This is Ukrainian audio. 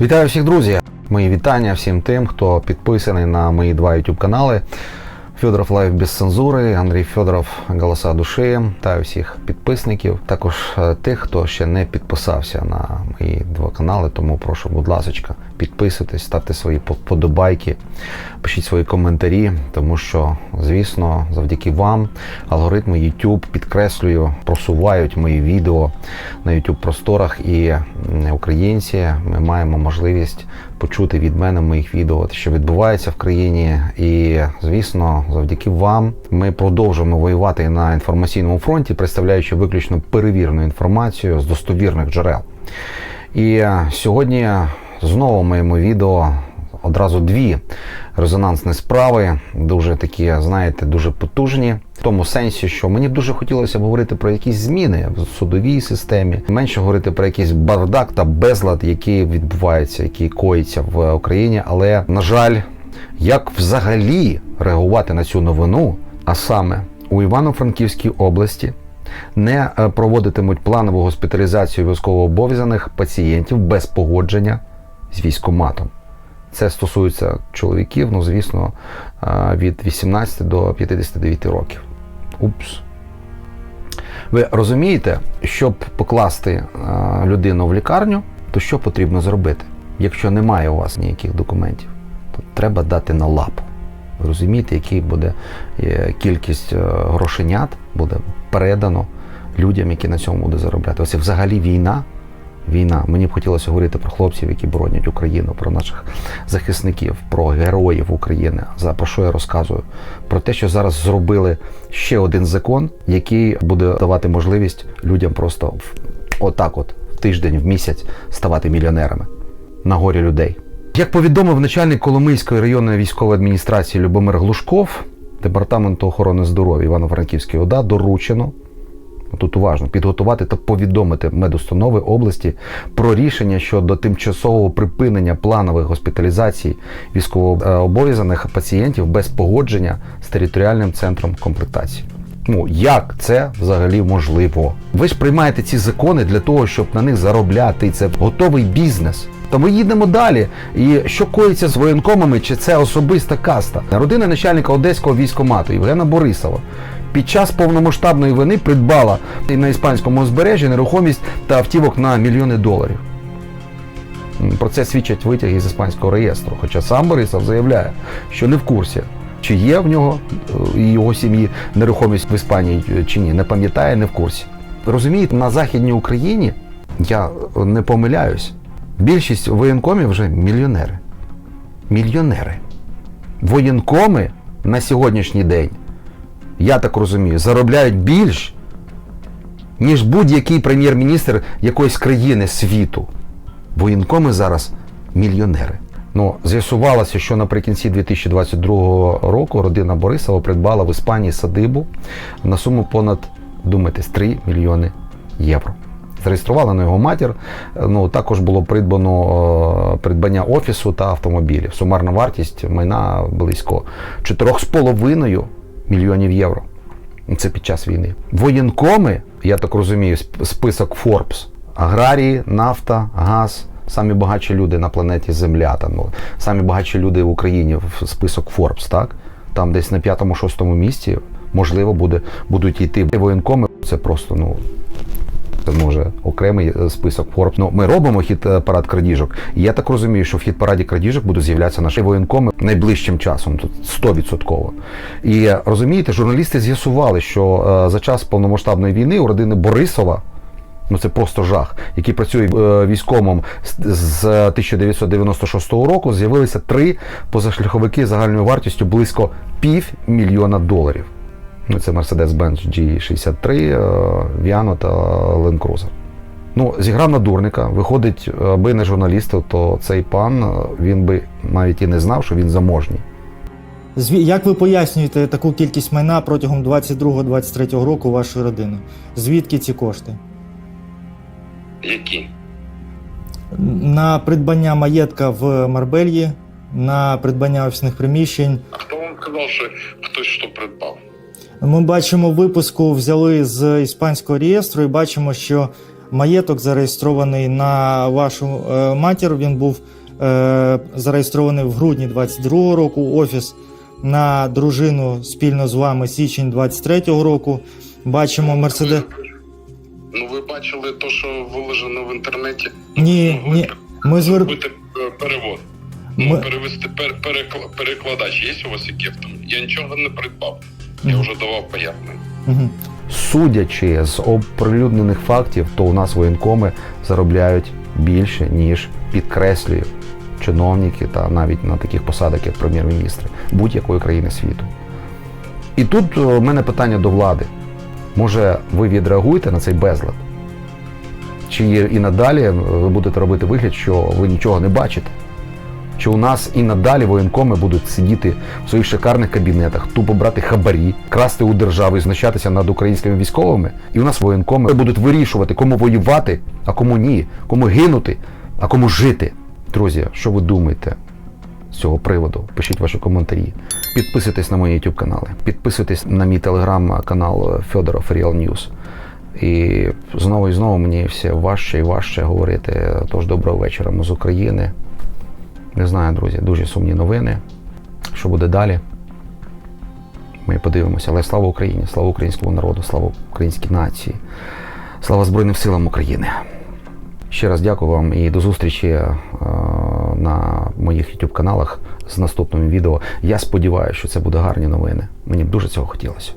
Вітаю всіх, друзі! Мої вітання всім тим, хто підписаний на мої два YouTube канали. Федоров Лайв без цензури, Андрій Федоров Голоса душі. та всіх підписників. Також е, тих, хто ще не підписався на мої два канали. Тому прошу, будь ласка, підписуйтесь, ставте свої подобайки, пишіть свої коментарі, тому що, звісно, завдяки вам алгоритми YouTube підкреслюю, просувають мої відео на YouTube просторах і українці. Ми маємо можливість почути від мене моїх відео, що відбувається в країні. І звісно, завдяки вам ми продовжуємо воювати на інформаційному фронті, представляючи виключно перевірену інформацію з достовірних джерел. І е, сьогодні знову моєму відео одразу дві резонансні справи, дуже такі, знаєте, дуже потужні. В тому сенсі, що мені б дуже хотілося б говорити про якісь зміни в судовій системі, менше говорити про якийсь бардак та безлад, який відбувається, який коїться в Україні. Але на жаль, як взагалі реагувати на цю новину, а саме у Івано-Франківській області не е, проводитимуть планову госпіталізацію військовообов'язаних пацієнтів без погодження з військоматом. Це стосується чоловіків, ну звісно, від 18 до 59 років. Упс. Ви розумієте, щоб покласти людину в лікарню, то що потрібно зробити? Якщо немає у вас ніяких документів, то треба дати на лапу. Ви розумієте, який буде е, кількість е, грошенят буде передано людям, які на цьому будуть заробляти. Ось взагалі війна. Війна. Мені б хотілося говорити про хлопців, які боронять Україну, про наших захисників, про героїв України. За про що я розказую? Про те, що зараз зробили ще один закон, який буде давати можливість людям просто в- отак, от в тиждень, в місяць ставати мільйонерами на горі людей. Як повідомив начальник Коломийської районної військової адміністрації Любомир Глушков, департаменту охорони здоров'я Івано-Франківської ОДА доручено тут уважно підготувати та повідомити медустанови області про рішення щодо тимчасового припинення планових госпіталізацій військовообов'язаних пацієнтів без погодження з територіальним центром комплектації. Ну як це взагалі можливо? Ви ж приймаєте ці закони для того, щоб на них заробляти. Це готовий бізнес. То ми їдемо далі. І що коїться з воєнкомами, чи це особиста каста? Родина начальника одеського військомату Євгена Борисова під час повномасштабної війни придбала на іспанському узбережжі нерухомість та автівок на мільйони доларів. Про це свідчать витяги з іспанського реєстру. Хоча сам Борисов заявляє, що не в курсі, чи є в нього е, і його сім'ї нерухомість в Іспанії е, чи ні, не пам'ятає, не в курсі. Розумієте, на Західній Україні я е, не помиляюсь. Більшість воєнкомів вже мільйонери. Мільйонери. Воєнкоми на сьогоднішній день, я так розумію, заробляють більш, ніж будь-який прем'єр-міністр якоїсь країни світу. Воєнкоми зараз мільйонери. Ну, з'ясувалося, що наприкінці 2022 року родина Борисова придбала в Іспанії садибу на суму понад, думайтесь, 3 мільйони євро. Зареєструвала на його матір. Ну також було придбано е, придбання офісу та автомобілів. Сумарна вартість майна близько 4,5 мільйонів євро. Це під час війни. Воєнкоми, я так розумію, сп- список Форбс, аграрії, нафта, газ. Самі багатші люди на планеті Земля, там, ну, самі багатші люди в Україні в список Форбс, так? Там десь на п'ятому-шостому місці, можливо, буде, будуть йти воєнкоми. Це просто, ну, це може окремий е, список Forbes. Ну, ми робимо хід е, парад крадіжок. І я так розумію, що в хід параді крадіжок будуть з'являтися наші воєнкоми найближчим часом, тут 100%. І розумієте, журналісти з'ясували, що е, за час повномасштабної війни у родини Борисова. Ну це просто жах, який працює е, військомом з- з 1996 року. З'явилися три позашляховики загальною вартістю близько пів мільйона доларів. Ну, це Mercedes-Benz G63, е, Viano та Land Cruiser. Ну, зіграв на дурника. Виходить, аби не журналісти, то цей пан е, він би навіть і не знав, що він заможній. Як ви пояснюєте таку кількість майна протягом 22-23 року вашої родини? Звідки ці кошти? Які? На придбання маєтка в Марбельї, на придбання офісних приміщень. А хто вам казав, що хтось що придбав? Ми бачимо випуску, взяли з іспанського реєстру і бачимо, що Маєток зареєстрований на вашу е, матір. Він був е, зареєстрований в грудні 22-го року. Офіс на дружину спільно з вами січень 23-го року. Бачимо Мерседес. Ну ви бачили те, що виложено в інтернеті? Ні, ні. Ми звер... е, перевод. Ну, Ми- перевести пер, перекла- перекладач. Є у вас який там? Я нічого не придбав. Я вже давав пояснення. Мгм. Судячи з оприлюднених фактів, то у нас воєнкоми заробляють більше, ніж підкреслюю чиновники та навіть на таких посадах, як прем'єр-міністри будь-якої країни світу. І тут у мене питання до влади. Може, ви відреагуєте на цей безлад? Чи і надалі ви будете робити вигляд, що ви нічого не бачите? Чи у нас і надалі воєнкоми будуть сидіти в своїх шикарних кабінетах, тупо брати хабарі, красти у державу і знущатися над українськими військовими? І у нас воєнкоми будуть вирішувати, кому воювати, а кому ні, кому гинути, а кому жити. Друзі, що ви думаєте з цього приводу? Пишіть ваші коментарі. Підписуйтесь на мої YouTube канали, підписуйтесь на мій телеграм-канал Федоров Real News. І знову і знову мені все важче і важче говорити. Тож доброго вечора ми з України. Не знаю, друзі, дуже сумні новини. Що буде далі? Ми подивимося. Але слава Україні, слава українському народу, слава українській нації, слава Збройним силам України. Ще раз дякую вам і до зустрічі е, на моїх YouTube каналах з наступним відео. Я сподіваюся, що це буде гарні новини. Мені б дуже цього хотілося.